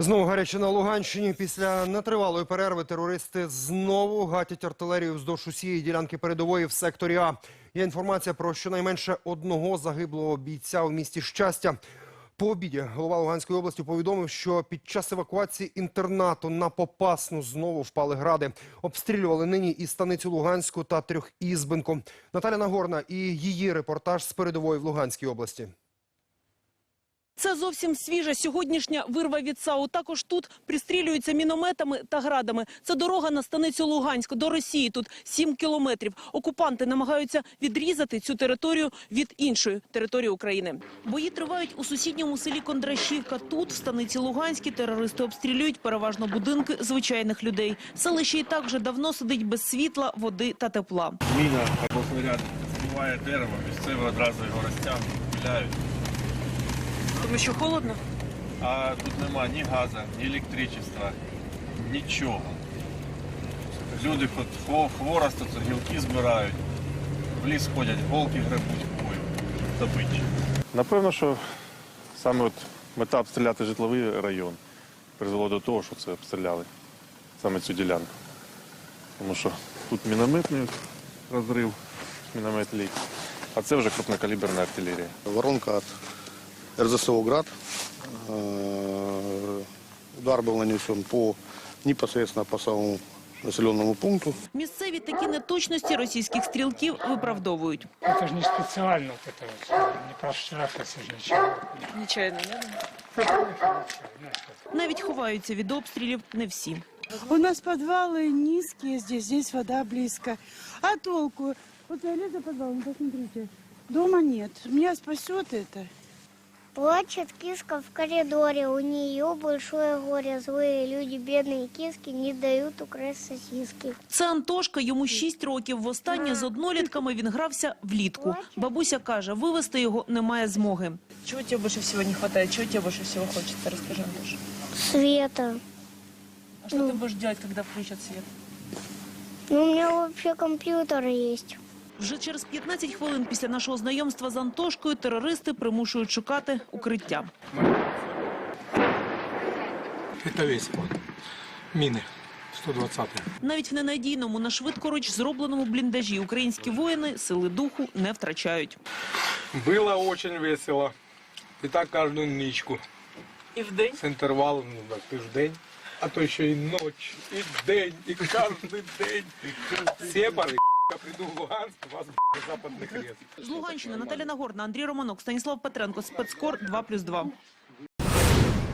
Знову гаряче на Луганщині. Після нетривалої перерви терористи знову гатять артилерію вздовж усієї ділянки передової в секторі А. Є інформація про щонайменше одного загиблого бійця у місті Щастя. По обіді голова Луганської області повідомив, що під час евакуації інтернату на Попасну знову впали гради. Обстрілювали нині і станицю Луганську та Трьохізбинку. Наталя Нагорна і її репортаж з передової в Луганській області. Це зовсім свіжа сьогоднішня вирва від САУ. Також тут пристрілюються мінометами та градами. Це дорога на станицю Луганськ до Росії. Тут 7 кілометрів. Окупанти намагаються відрізати цю територію від іншої території України. Бої тривають у сусідньому селі Кондрашівка. Тут, в станиці Луганській, терористи обстрілюють переважно будинки звичайних людей. Селище і так вже давно сидить без світла, води та тепла. Міна або снаряд збиває дерево, місцеві одразу його розтягнуть, пиляють. Тому що холодно. А тут нема ні газу, ні електричества, нічого. Люди хоч хво- хворост, гілки збирають, в ліс ходять, голки гребуть хвою, добичі. Напевно, що саме от мета обстріляти житловий район призвело до того, що це обстріляли саме цю ділянку. Тому що тут мінометний розрив, міномет лік, а це вже крупнокаліберна артилерія. Воронка от РЗСО «Град». Э, Удар был нанесен по, непосредственно по самому населенному пункту. Місцеві такі неточності російських стрілків виправдовують. Это же не специально вот это вот, э, не проштрафиться же ничего. Нечайно, не? Ну, конечно, ничего, знаешь, как. Навіть ховаються від обстрілів не всі. У нас подвалы низкие здесь, здесь вода близко. А толку? Вот я лезу в подвал, ну посмотрите. Дома нет. Меня спасет это. Плачет киска в коридоре, у нее большое горе. Злые люди, бедные киски, не дают украсть сосиски. Це Антошка, йому 6 років. Востаннє з однолітками він грався влітку. Бабуся каже, вивезти його немає змоги. Чего тебе больше всего не хватает? Чего тебе больше всего хочется? Расскажи, Антош. Света. А что ты будешь делать, когда включат свет? Ну, у меня вообще компьютер есть. Вже через 15 хвилин після нашого знайомства з Антошкою терористи примушують шукати укриття. Это весь он. Мины. 120 Навіть в ненадійному на швидкоруч зробленому бліндажі українські воїни сили духу не втрачають. Было очень весело. И так каждую ничку. И в день? С интервалом, ну, так, ти ж день, а то ще й ніч, і день, і кожен день. Сепари, я приду в Луганськ, вас б**, западний хрест. З Луганщини Наталя Нагорна, Андрій Романок, Станіслав Петренко, спецкор 2+,2.